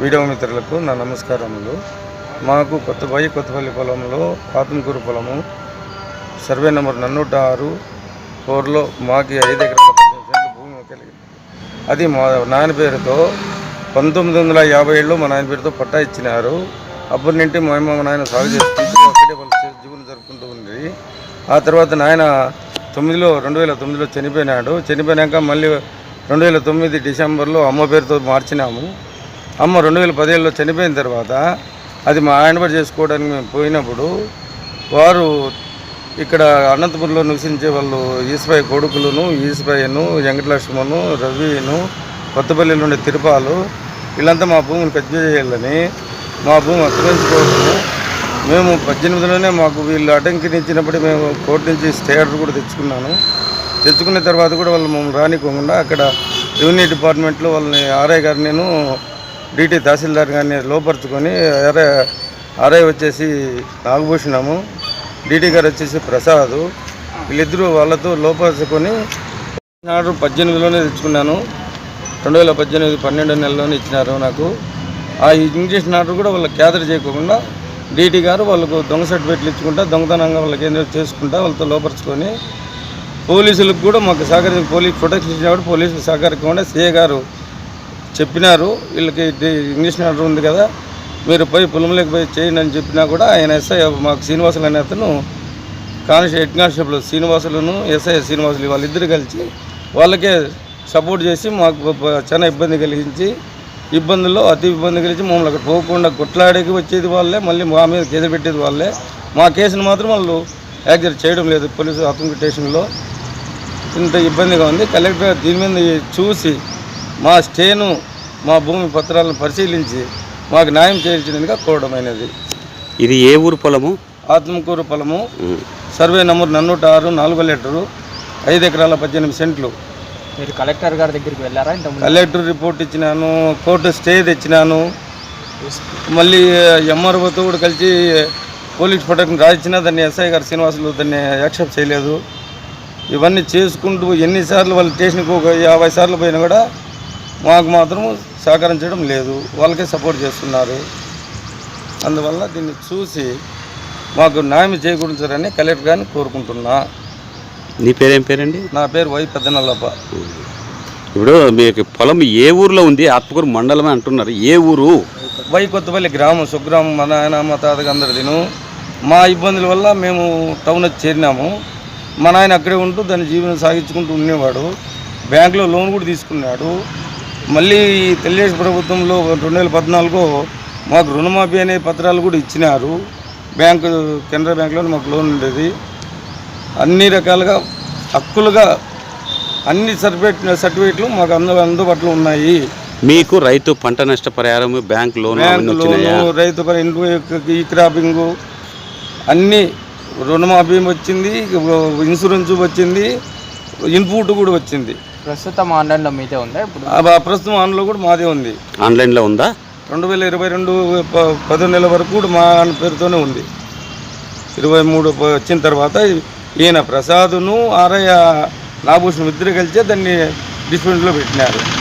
Video మిత్రులకు నా నమస్కారములు. మాకు కొత్తపల్లి కొత్తపల్లి పొలంలో పాతంకూరు పొలము సర్వే నెంబర్ నన్నూట ఆరు ఫోర్లో మాకు ఐదు ఎకరాల పద్దెనిమిది భూమి కలిగింది. అది మా నాన్న పేరుతో పంతొమ్మిది వందల యాభై ఏళ్ళు మా నాయన పేరుతో పట్టా ఇచ్చినారు. అప్పటి నుండి మా అమ్మ మా నాయన సాగు చేసుకుంటూ అక్కడే వాళ్ళు జీవనం జరుపుకుంటూ ఉంది. ఆ తర్వాత నాయన తొమ్మిదిలో రెండు వేల తొమ్మిదిలో చనిపోయినాడు. చనిపోయినాక మళ్ళీ రెండు వేల తొమ్మిది డిసెంబర్లో అమ్మ పేరుతో మార్చినాము. అమ్మ రెండు వేల పదిహేడులో చనిపోయిన తర్వాత అది మా ఆయనపడి చేసుకోవడానికి మేము పోయినప్పుడు వారు ఇక్కడ అనంతపురంలో నివసించే వాళ్ళు ఈశ్వయ్య కొడుకులను ఈశ్వయ్యను వెంకటలక్ష్మను రవిను కొత్తపల్లిలో ఉండే తిరుపాలు వీళ్ళంతా మా భూమిని కబ్జా చేయాలని మా భూమి ఆక్రమించుకోవడము మేము పద్దెనిమిదిలోనే మాకు వీళ్ళు అటంకినిచ్చినప్పుడు మేము కోర్టు నుంచి స్టే ఆర్డర్ కూడా తెచ్చుకున్నాను. తెచ్చుకున్న తర్వాత కూడా వాళ్ళు మమ్మల్ని రానికోకుండా అక్కడ రెవెన్యూ డిపార్ట్మెంట్లో వాళ్ళని ఆర్ఐ గారు నేను డీటీ తహసీల్దార్ గారిని లోపరుచుకొని అరే ఆర్ఐ వచ్చేసి నాగభూషణము డీటీ గారు వచ్చేసి ప్రసాద్. వీళ్ళిద్దరూ వాళ్ళతో లోపరుచుకొని నాడు పద్దెనిమిదిలోనే తెచ్చుకున్నాను. రెండు వేల పద్దెనిమిది పన్నెండు నెలలోనే ఇచ్చినారు నాకు. ఆ ఇంగ్లీష్ ఆర్డర్ కూడా వాళ్ళు క్యాదర్ చేయకుండా డీటీ గారు వాళ్ళకు దొంగ సర్టిఫికెట్లు ఇచ్చుకుంటా దొంగతనంగా వాళ్ళకి ఏంటో చేసుకుంటా వాళ్ళతో లోపరుచుకొని పోలీసులకు కూడా మాకు సహకరించి పోలీస్ ప్రొటెక్షన్ ఇచ్చినప్పుడు పోలీసులు సహకరించకుండా సీఏ గారు చెప్పినారు. వీళ్ళకి ఇంగ్లీష్ మ్యాటర్ ఉంది కదా. మీరు పోయి పొలంలోకి పోయి చేయండి అని చెప్పినా కూడా ఆయన ఎస్ఐ మాకు శ్రీనివాసులు అనే అతను కానిస్టే హెడ్ కానిస్టేబుల్ శ్రీనివాసులను ఎస్ఐ శ్రీనివాసులు వాళ్ళిద్దరు కలిసి వాళ్ళకే సపోర్ట్ చేసి మాకు చాలా ఇబ్బంది కలిగించి ఇబ్బందుల్లో అతి ఇబ్బంది కలిసి మమ్మల్ని అక్కడ పోకుండా కొట్లాడికి వచ్చేది వాళ్ళే మళ్ళీ మా మీద కేసు పెట్టేది వాళ్ళే. మా కేసును మాత్రం వాళ్ళు యాక్చువల్ చేయడం లేదు పోలీసు అతను స్టేషన్లో. ఇంత ఇబ్బందిగా ఉంది. కలెక్టర్ దీని మీద చూసి మా స్టేను మా భూమి పత్రాలను పరిశీలించి మాకు న్యాయం చేయించినదిగా కోరడమైనది ఇది ఏ ఊరు పొలము? ఆత్మకూరు పొలము. సర్వే నంబర్ నన్నూట ఆరు నాలుగో లెటరు. ఐదు ఎకరాల పద్దెనిమిది సెంట్లు. మీరు కలెక్టర్ గారి దగ్గరికి వెళ్ళారా ఇంతకుముందు కలెక్టర్ రిపోర్ట్ ఇచ్చినాను కోర్టు స్టే తెచ్చినాను. మళ్ళీ ఎంఆర్ఓతో కూడా కలిసి పోలీస్ ప్రొటెక్షన్ రాయించినా దాన్ని ఎస్ఐ గారు శ్రీనివాసులు దాన్ని యాక్సెప్ట్ చేయలేదు. ఇవన్నీ చేసుకుంటూ ఎన్నిసార్లు వాళ్ళ స్టేషన్కి ఒక యాభై సార్లు పోయినా కూడా మాకు మాత్రం సహకరించడం లేదు. వాళ్ళకే సపోర్ట్ చేస్తున్నారు. అందువల్ల దీన్ని చూసి మాకు న్యాయం చేకూర్చారని కలెక్టర్ గారిని కోరుకుంటున్నా. నీ పేరేం పేరండి? నా పేరు వై పెద్దనల్లప్ప. ఇప్పుడు మీకు పొలం ఏ ఊర్లో ఉంది? ఆత్మకూరు మండలమే అంటున్నారు. ఏ ఊరు? వై కొత్తపల్లి గ్రామం సుగ్రామం మా నాయన మా తాతకి అందరిదిను మా ఇబ్బందుల వల్ల మేము టౌన్ వచ్చి చేరినాము. మా నాయన అక్కడే ఉంటూ దాని జీవనం సాగించుకుంటూ ఉండేవాడు. బ్యాంకులో లోన్ కూడా తీసుకున్నాడు. మళ్ళీ తెలుగుదేశం ప్రభుత్వంలో రెండు వేల పద్నాలుగులో మాకు రుణమాఫీ అనే పత్రాలు కూడా ఇచ్చినారు. బ్యాంకు కెనరా బ్యాంకులో మాకు లోన్ ఉండేది. అన్ని రకాలుగా హక్కులుగా అన్ని సర్టిఫికేట్ సర్టిఫికేట్లు మాకు అందు అందుబాటులో ఉన్నాయి. మీకు రైతు పంట నష్ట పరిహారం బ్యాంక్ లోన్ రైతు ఈ క్రాపింగ్ అన్నీ రుణమాఫీ వచ్చింది ఇన్సూరెన్స్ వచ్చింది ఇన్పుట్ కూడా వచ్చింది. ప్రస్తుతం ఆన్లైన్లో మీదే ఉందా ఇప్పుడు? ప్రస్తుతం ఆన్లో కూడా మాదే ఉంది. ఆన్లైన్లో ఉందా? రెండు వేల ఇరవై రెండు ప- పదో నెల వరకు కూడా మా ఆయన పేరుతోనే ఉంది. ఇరవై మూడు వచ్చిన తర్వాత ఈయన ప్రసాదును ఆరయ్య నాభూషణం ఇద్దరు కలిసే దాన్ని డిస్ప్యూట్లో పెట్టినారు.